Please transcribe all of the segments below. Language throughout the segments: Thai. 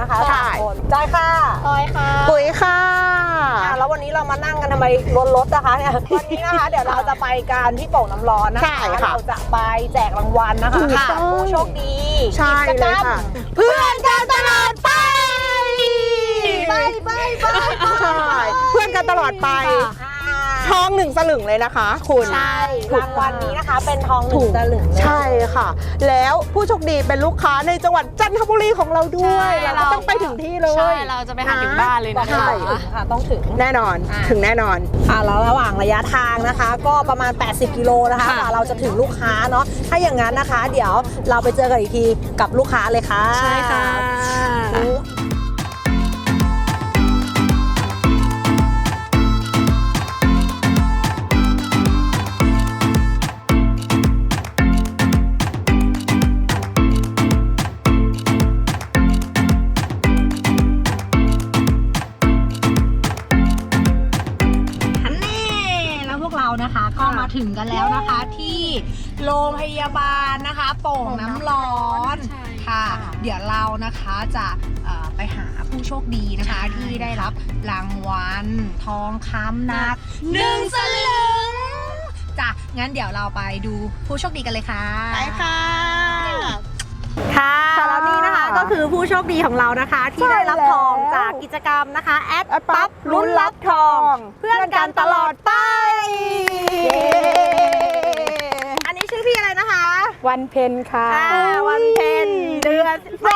นะคะใช่ สามคนจอยค่ะพลอยค่ะ ปุ๋ยค่ะ อะแล้ววันนี้เรามานั่งกันทำไมรถรถนะคะเนี่ยวันนี้นะคะ เดี๋ยวเราจะไปกันที่โป่งน้ำร้อนนะคะใช่ค่ะเราจะไปแจกรางวัลนะคะถูกต้อง ผู้โชคดีใช่กิจเลกรยรมค่ะ เพื่อนกันตลอดไปไปไปไป ใช่เพื่อนกันตลอดไป อ่า ทองหนึ่งสลึงเลยนะคะ คุณ ใช่ถูกรางวัลนี้นะคะ เป็นทองหนึ่ถูงกสลึงเลย ใช่ค่ะ แล้วผู้โชคดีเป็นลูกค้าในจังหวัดจันทบุรีของเราด้วย ใช่เราก็เรา ต้องไปถึงที่เลย ใช่เราจะไปหาถึงบ้านเลยต้อนะงคะถึงค่ะต้องถึง แน่นอน อะ ถึงแน่นอน อ่าแล้วระหว่างระยะทางนะคะ ก็ประมาณ 80 กิโลนะคะค่ะ กว่าเราจะถึงลูกค้าเนาะถ้าอย่างนั้นนะคะ เดี๋ยวเราไปเจอกันอีกทีกับลูกค้าเลยค่ะ ใช่ค่ะ นะคะ ก็มาถึงกันแล้วนะคะที่โรงพยาบาลนะคะ โป่งน้ำร้อนใช่ค่ะ ค่ะ เดี๋ยวเรานะคะจะเอ่อไปหาผู้โชคดีนะคะ ที่ได้รับรางวัลทองคำหนักหนึ่งสลึงจ้ะงั้นเดี๋ยวเราไปดูผู้โชคดีกันเลยค่ะไปค่ะ ค่ะ ก็คือผู้โชคดีของเรานะคะ ที่ใช่ได้รับทองแล้วจากกิจกรรมนะคะแอดแอดปั๊บลุ้นรับทอง เพื่อนกันตลอดไป อันนี้ชื่อพี่อะไรนะคะ วันเพ็ญค่ะอ่าวันเพ็ญเดือนส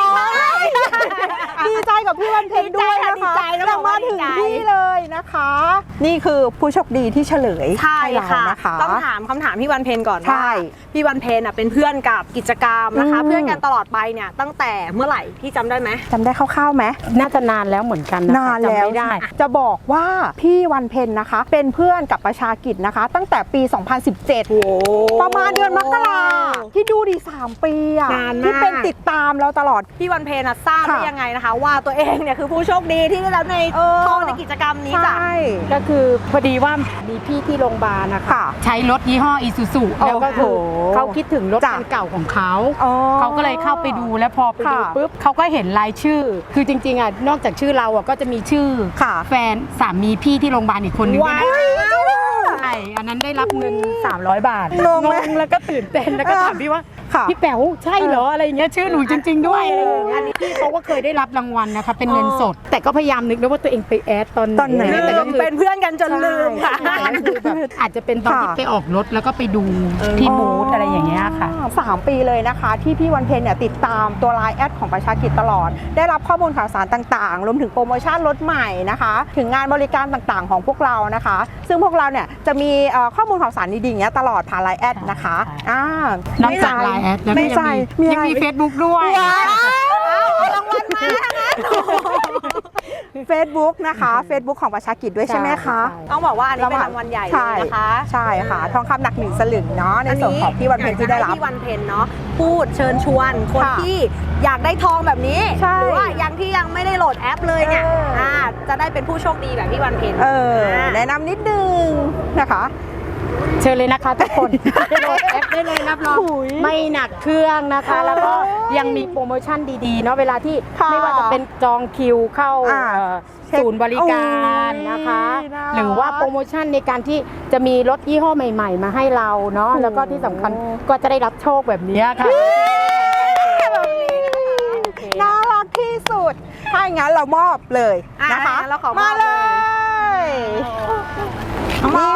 องดี ใจกับพี่วันเพ็ญด้วยนะคะดีใจค่ะดีใจเรามาถึงดีใจที่เลยนะคะ นี่คือผู้โชคดีที่เฉลยใช่เราค่ะนะคะต้องถามคำถามพี่วันเพ็ญก่อนใช่ว่าพี่วันเพ็ญอะเป็นเพื่อนกับกิจกรรมนะคะอืมเพื่อนกันตลอดไปเนี่ยตั้งแต่เมื่อไหร่พี่จำได้ไหมจำได้คร่าวๆไหมน่าจะนานแล้วเหมือนกันนะคะนานแล้วจำไม่ได้ จะบอกว่าพี่วันเพ็ญนะคะ เป็นเพื่อนกับประชากิจนะคะ ตั้งแต่ปี 2017ประมาณเดือนมกรา ที่ดูดี3ปีอะนานมาก ที่เป็นติดตามเราตลอด พี่วันเพ็ญอะทราบได้ค่ะยังไงนะคะ ว่าตัวเองเนี่ยคือผู้โชคดีที่ได้รับในเออ ทองในกิจกรรมนี้ใช่จ้ะก็คือพอดีว่ามีพี่ที่โรงพยาบาลนะคะค่ะ ใช้รถยี่ห้ออีซูซูแล้วก็คือโอ้โหเขาคิดถึงรถจ้ะ คันเก่าของเขา อ๋อ เขาก็เลยเข้าไปดูแล้วพอไปดูค่ะ ปุ๊บเขาก็เห็นรายชื่อ คือจริงๆอะนอกจากชื่อเราอะก็จะมีชื่อค่ะ แฟนสามีพี่ที่โรงพยาบาลอีกคนนึงด้วยนะว้าวใช่ อันนั้นได้รับเงิน 300 บาทงงไหม แล้วก็ตื่นเต้นแล้วก็ถามพี่ว่า ค่ะ พี่แป๋วใช่เหรออะไรอย่างเงี้ยชื่อหนูจริง ๆ ด้วยอะไรอย่างเงี้ยอันนี้พี่เขาก็เคยได้รับรางวัลนะคะ เป็นเงินสด แต่ก็พยายามนึกนะว่าตัวเองไปแอดตอนตอนไหนแต่ก็คือ เป็นเพื่อนกันจนลืมค่ะ ใช่คือแบบอาจจะเป็นตอนที่ค่ะ ไปออกรถแล้วก็ไปดูที่บูธอะไรอย่างเงี้ยค่ะ สามปีเลยนะคะ ที่พี่วันเพ็ญเนี่ยติดตามตัวไลน์แอดของประชากิจตลอด ได้รับข้อมูลข่าวสารต่างๆ รวมถึงโปรโมชั่นรถใหม่นะคะ ถึงงานบริการต่างๆของพวกเรานะคะ ซึ่งพวกเราเนี่ยจะมีเอ่อข้อมูลข่าวสารดีๆอย่างเงี้ยตลอดผ่านไลน์แอดนะคะใช่อ่านอกจากไลน์แอดแล้วก็ไม่ยังใช่มีมียังมีเฟซบุ๊กด้วยเฟซบุ๊กนะคะ Facebook ของประชากิจด้วยใช่ไหมคะใช่ต้องบอกว่าอันนี้เป็นรางวัลใหญ่เลยนะคะ ใช่ค่ะ ทองคำหนักหนึ่งสลึงเนาะในส่วนของพี่วันเพ็ญที่ได้รับพี่วันเพ็ญเนาะพูดเชิญชวนคนค่ะที่อยากได้ทองแบบนี้ใช่หรือว่ายังที่ยังไม่ได้โหลดแอปเลยเนี่ยเอออ่าจะได้เป็นผู้โชคดีแบบพี่วันเพ็ญเอออ่าแนะนำนิดนึงนะคะ เชิญเลยนะคะทุกคนไปโหลดแอปได้เลยรับรองหุยไม่หนักเครื่องนะคะเออแล้วก็ยังมีโปรโมชั่นดีๆเนาะเวลาที่ค่ะไม่ว่าจะเป็นจองคิวเข้าอ่าเอ่อเช็คศูนย์บริการนะคะ โอ้ยน่ารักหรือว่าโปรโมชั่นในการที่จะมีรถยี่ห้อใหม่ ๆ มาให้เราเนาะโอ้ แล้วก็ที่สำคัญก็จะได้รับโชคแบบนี้ค่ะโอเคน่ารักที่สุด ถ้าอย่างนั้นเรามอบเลยอะนะคะงั้นเราขอมอบมาเลยน้องบ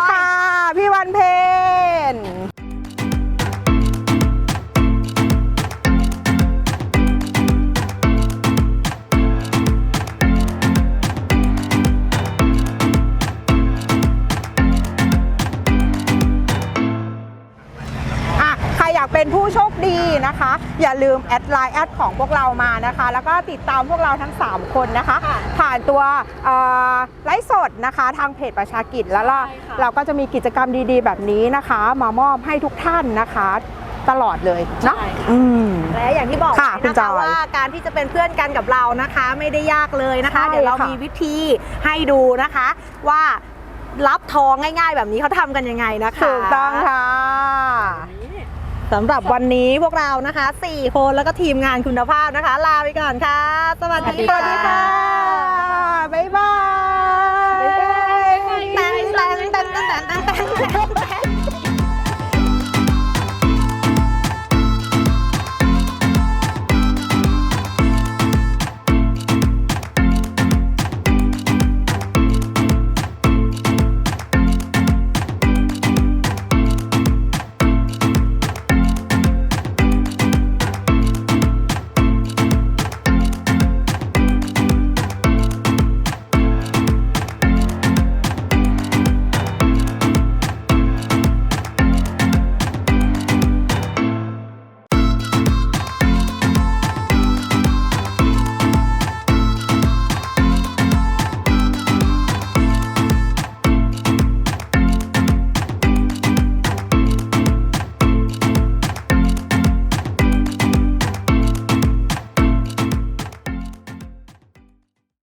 อย่าลืมแอดไลน์แอดของพวกเรามานะคะ แล้วก็ติดตามพวกเราทั้ง 3 คนนะคะค่ะผ่านตัวเอ่อไลฟ์สดนะคะทางเพจประชากิจแล้วเราใช่ค่ะเราก็จะมีกิจกรรมดีๆ แบบนี้นะคะ มามอบให้ทุกท่านนะคะตลอดเลยเนาะใช่ค่ะอืมและอย่างที่บอกค่ะไว้คุณนะจคะอยว่าการที่จะเป็นเพื่อนกันกับเรานะคะ ไม่ได้ยากเลยนะคะใช่เดี๋ยวเราค่ะมีวิธีให้ดูนะคะ ว่ารับทองง่าย ๆ แบบนี้เขาทำกันยังไงนะคะถูกต้องค่ะ สำหรับวันนี้พวกเรานะคะ 4 คนแล้วก็ทีมงานคุณภาพนะคะ ลาไปก่อนค่ะ สวัสดีค่ะ บ๊ายบาย